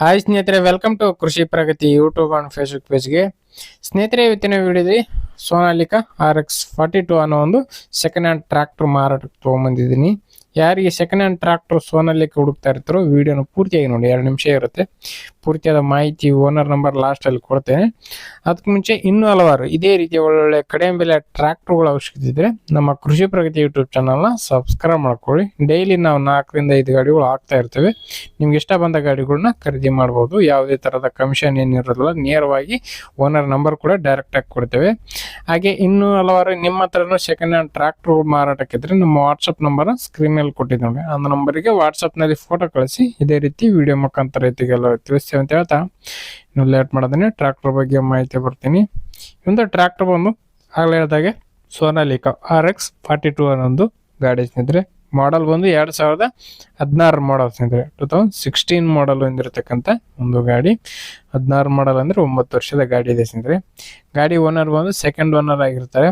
Hi ಸ್ನೇಹಿತರೆ welcome to Krishi Pragati YouTube and Facebook ಪೇಜ್ಗೆ ಸ್ನೇಹಿತರೆ, ಇವತ್ತಿನ ವಿಡಿಯೋದಲ್ಲಿ Sonalika R X forty two ಅನ್ನೋ ಒಂದು ಸೆಕೆಂಡ್ ಹ್ಯಾಂಡ್ ಟ್ರ್ಯಾಕ್ಟರ್ ಮಾರಾಟಕ್ಕೆ ತೊಗೊಂಬಂದಿದ್ದೀನಿ ಯಾರಿಗೆ ಸೆಕೆಂಡ್ ಹ್ಯಾಂಡ್ ಟ್ರಾಕ್ಟರ್ ಸೋನಲ್ಲಿ ಹುಡುಕ್ತಾ ಇರ್ತಾರೋ ವಿಡಿಯೋನ ಪೂರ್ತಿಯಾಗಿ ನೋಡಿ, ಎರಡು ನಿಮಿಷ ಇರುತ್ತೆ. ಪೂರ್ತಿಯಾದ ಮಾಹಿತಿ ಓನರ್ ನಂಬರ್ ಲಾಸ್ಟಲ್ಲಿ ಕೊಡ್ತೇನೆ. ಅದಕ್ಕೆ ಮುಂಚೆ ಇನ್ನೂ ಹಲವಾರು ಇದೇ ರೀತಿಯ ಒಳ್ಳೊಳ್ಳೆ ಕಡಿಮೆ ಬೆಲೆ ಟ್ರ್ಯಾಕ್ಟರ್ಗಳ ಅವಶ್ಯಕತೆ ಇದ್ದರೆ ನಮ್ಮ ಕೃಷಿ ಪ್ರಗತಿ ಯೂಟ್ಯೂಬ್ ಚಾನಲ್ನ ಸಬ್ಸ್ಕ್ರೈಬ್ ಮಾಡ್ಕೊಳ್ಳಿ. ಡೈಲಿ ನಾವು ನಾಲ್ಕರಿಂದ ಐದು ಗಾಡಿಗಳು ಹಾಕ್ತಾ ಇರ್ತೇವೆ. ನಿಮ್ಗೆ ಇಷ್ಟ ಬಂದ ಗಾಡಿಗಳನ್ನ ಖರೀದಿ ಮಾಡ್ಬೋದು. ಯಾವುದೇ ಥರದ ಕಮಿಷನ್ ಏನಿರೋದಿಲ್ಲ, ನೇರವಾಗಿ ಓನರ್ ನಂಬರ್ ಕೂಡ ಡೈರೆಕ್ಟ್ ಆಗಿ ಕೊಡ್ತೇವೆ. ಹಾಗೆ ಇನ್ನೂ ಹಲವಾರು ನಿಮ್ಮ ಹತ್ರನೂ ಸೆಕೆಂಡ್ ಹ್ಯಾಂಡ್ ಟ್ರ್ಯಾಕ್ಟರ್ ಮಾರಾಟಕ್ಕಿದ್ರೆ ನಮ್ಮ ವಾಟ್ಸಪ್ ನಂಬರ್ ಸ್ಕ್ರೀನ್ ಮೇಲೆ ಕೊಟ್ಟಿದ್ದೇವೆ. ಆ ನಂಬರಿಗೆ ವಾಟ್ಸಪ್ನಲ್ಲಿ ಫೋಟೋ ಕಳಿಸಿ, ಇದೇ ರೀತಿ ವಿಡಿಯೋ ಮುಖಾಂತರ ರೈತಿಗೆಲ್ಲ ತಿಳಿಸ್ತೇವೆ ಅಂತ ಹೇಳ್ತಾ. ಇನ್ನು ಲೇಟ್ ಮಾಡೋದನ್ನೇ ಟ್ರ್ಯಾಕ್ಟರ್ ಬಗ್ಗೆ ಮಾಹಿತಿ ಬರ್ತೀನಿ. ಒಂದು ಟ್ರ್ಯಾಕ್ಟರ್ ಬಂದು ಆಗಲೇ ಹೇಳಿದಾಗೆ Sonalika R X forty two ಅನ್ನೊಂದು ಗಾಡಿ ಸ್ನೇಹಿತರೆ. ಮಾಡಲ್ ಬಂದು ಎರಡು ಸಾವಿರದ ಹದಿನಾರು ಮಾಡಲ್ ಸ್ನೇಹಿತರೆ. ಟೂ ತೌಸಂಡ್ ಸಿಕ್ಸ್ಟೀನ್ ಮಾಡಲ್ ಹೊಂದಿರತಕ್ಕಂಥ ಒಂದು ಗಾಡಿ. ಹದಿನಾರು ಮಾಡಲ್ ಅಂದರೆ ಒಂಬತ್ತು ವರ್ಷದ ಗಾಡಿ ಇದೆ ಸ್ನೇಹಿತರೆ. ಗಾಡಿ ಓನರ್ ಬಂದು ಸೆಕೆಂಡ್ ಓನರ್ ಆಗಿರ್ತಾರೆ.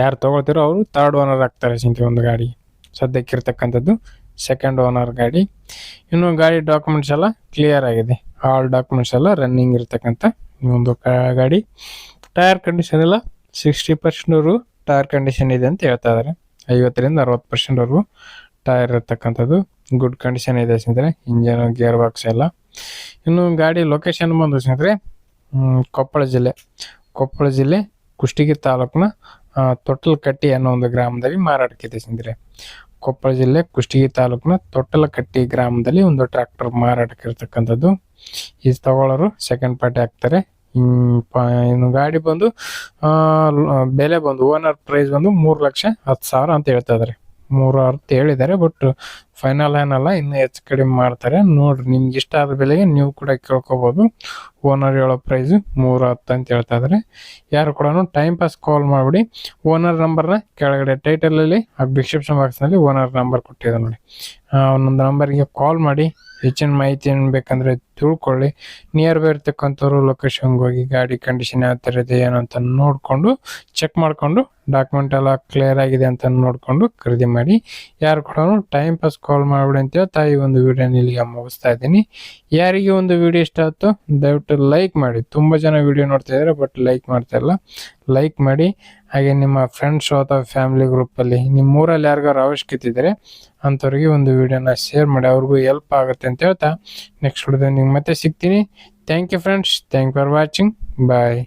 ಯಾರು ತೊಗೊಳ್ತಿರೋ ಅವರು ಥರ್ಡ್ ಓನರ್ ಆಗ್ತಾರೆ ಸ್ನೇಹಿತರೆ ಒಂದು ಗಾಡಿ. ಸದ್ಯಕ್ಕಿರ್ತಕ್ಕಂಥದ್ದು ಸೆಕೆಂಡ್ ಓನರ್ ಗಾಡಿ. ಇನ್ನು ಗಾಡಿ ಡಾಕ್ಯುಮೆಂಟ್ಸ್ ಎಲ್ಲ ಕ್ಲಿಯರ್ ಆಗಿದೆ. ಆಲ್ ಡಾಕ್ಯುಮೆಂಟ್ಸ್ ಎಲ್ಲ ರನ್ನಿಂಗ್ ಇರ್ತಕ್ಕಂಥ ಈ ಒಂದು ಗಾಡಿ. ಟೈರ್ ಕಂಡೀಷನ್ ಎಲ್ಲ ಸಿಕ್ಸ್ಟಿ ಪರ್ಸೆಂಟ್ವರೆಗೂ ಟೈರ್ ಕಂಡೀಷನ್ ಇದೆ ಅಂತ ಹೇಳ್ತಾ ಇದ್ದಾರೆ ಐವತ್ತರಿಂದ ಅರವತ್ತು ಪರ್ಸೆಂಟ್ವರೆಗೂ ಟೈರ್ ಇರ್ತಕ್ಕಂಥದ್ದು. ಗುಡ್ ಕಂಡೀಷನ್ ಇದೆ ಸ್ನೇಹಿತರೆ. ಇಂಜನ್ ಗೇರ್ ಬಾಕ್ಸ್ ಎಲ್ಲ. ಇನ್ನು ಗಾಡಿ ಲೊಕೇಶನ್ ಬಂದು ಸ್ನೇಹಿತರೆ ಕೊಪ್ಪಳ ಜಿಲ್ಲೆ. ಕೊಪ್ಪಳ ಜಿಲ್ಲೆ ಕುಷ್ಟಗಿ ತಾಲೂಕಿನ ತೊಟ್ಟಲಕಟ್ಟಿ ಅನ್ನೋ ಒಂದು ಗ್ರಾಮದಲ್ಲಿ ಮಾರಾಟಕ್ಕಿದೆ ಸ್ನೇಹಿತರೆ ಕೊಪ್ಪಳ ಜಿಲ್ಲೆ ಕುಷ್ಟಗಿ ತಾಲೂಕಿನ ತೊಟ್ಟಲಕಟ್ಟಿ ಗ್ರಾಮದಲ್ಲಿ ಒಂದು ಟ್ರ್ಯಾಕ್ಟರ್ ಮಾರಾಟಕ್ಕೆ ಇರ್ತಕ್ಕಂಥದ್ದು. ಇದು ತಗೊಳ್ಳೋರು ಸೆಕೆಂಡ್ ಪಾರ್ಟಿ ಹಾಕ್ತಾರೆ ಇನ್ನು ಗಾಡಿ ಬಂದು ಬೆಲೆ ಬಂದು ಓನರ್ ಪ್ರೈಸ್ ಬಂದು ಮೂರು ಲಕ್ಷ ಹತ್ತು ಸಾವಿರ ಅಂತ ಹೇಳ್ತಾ ಇದ್ದಾರೆ ಮೂರು ಅರ್ಥ ಹೇಳಿದ್ದಾರೆ ಬಟ್ ಫೈನಲ್ ಏನಲ್ಲ ಇನ್ನೂ ಹೆಚ್ಚು ಕಡಿಮೆ ಮಾಡ್ತಾರೆ. ನೋಡ್ರಿ ನಿಮ್ಗೆ ಇಷ್ಟ ಆದ ಬೆಲೆಗೆ ನೀವು ಕೂಡ ಕೇಳ್ಕೊಬೋದು. ಓನರ್ ಹೇಳೋ ಪ್ರೈಸ್ ಮೂರು ಹತ್ತು ಅಂತ ಹೇಳ್ತಾ ಇದ್ದಾರೆ ಯಾರು ಕೂಡ ಟೈಮ್ ಪಾಸ್ ಕಾಲ್ ಮಾಡಿಬಿಡಿ. ಓನರ್ ನಂಬರ್ನ ಕೆಳಗಡೆ ಟೈಟಲಲ್ಲಿ ಡಿಸ್ಕ್ರಿಪ್ಷನ್ ಬಾಕ್ಸ್ನಲ್ಲಿ ಓನರ್ ನಂಬರ್ ಕೊಟ್ಟಿದೆ ನೋಡಿ. ಆ, ಒಂದೊಂದು ನಂಬರ್ಗೆ ಕಾಲ್ ಮಾಡಿ ಹೆಚ್ಚಿನ ಮಾಹಿತಿ ಏನು ಬೇಕಂದರೆ ತಿಳ್ಕೊಳ್ಳಿ. ನಿಯರ್ ಬೈ ಇರ್ತಕ್ಕಂಥವ್ರು ಲೊಕೇಶನ್ಗೆ ಹೋಗಿ ಗಾಡಿ ಕಂಡೀಷನ್ ಯಾವ ಥರ ಇದೆ ಏನು ಅಂತ ನೋಡಿಕೊಂಡು ಚೆಕ್ ಮಾಡಿಕೊಂಡು ಡಾಕ್ಯುಮೆಂಟ್ ಎಲ್ಲ ಕ್ಲಿಯರ್ ಆಗಿದೆ ಅಂತ ನೋಡಿಕೊಂಡು ಖರೀದಿ ಮಾಡಿ. ಯಾರು ಕೂಡ ಟೈಮ್ ಪಾಸ್ ಕಾಲ್ ಮಾಡಿಬಿಡಿ ಅಂತ ತಾಯಿ ಒಂದು ವಿಡಿಯೋನ ಇಲ್ಲಿಗೆ ಮುಗಿಸ್ತಾ ಇದ್ದೀನಿ. ಯಾರಿಗೆ ಒಂದು ವಿಡಿಯೋ ಇಷ್ಟ ಆಯಿತು ದಯವಿಟ್ಟು ಲೈಕ್ ಮಾಡಿ. ತುಂಬ ಜನ ವಿಡಿಯೋ ನೋಡ್ತಾ ಇದ್ದಾರೆ ಬಟ್ ಲೈಕ್ ಮಾಡ್ತಾ ಇಲ್ಲ. ಲೈಕ್ ಮಾಡಿ. ಹಾಗೆ ನಿಮ್ಮ ಫ್ರೆಂಡ್ಸ್ ಅಥವಾ ಫ್ಯಾಮಿಲಿ ಗ್ರೂಪಲ್ಲಿ ನಿಮ್ಮ ಊರಲ್ಲಿ ಯಾರಿಗಾರು ಅವಶ್ಯಕತೆ ಇದ್ದರೆ ಅಂಥವ್ರಿಗೆ ಒಂದು ವಿಡಿಯೋನ ಶೇರ್ ಮಾಡಿ. ಅವ್ರಿಗೂ ಹೆಲ್ಪ್ ಆಗುತ್ತೆ ಅಂತ ಹೇಳ್ತಾ ನೆಕ್ಸ್ಟ್ ವಿಡಿಯೋದಲ್ಲಿ ನಿಮ್ಗೆ ಮತ್ತೆ ಸಿಗ್ತೀನಿ. Thank you friends thank for watching bye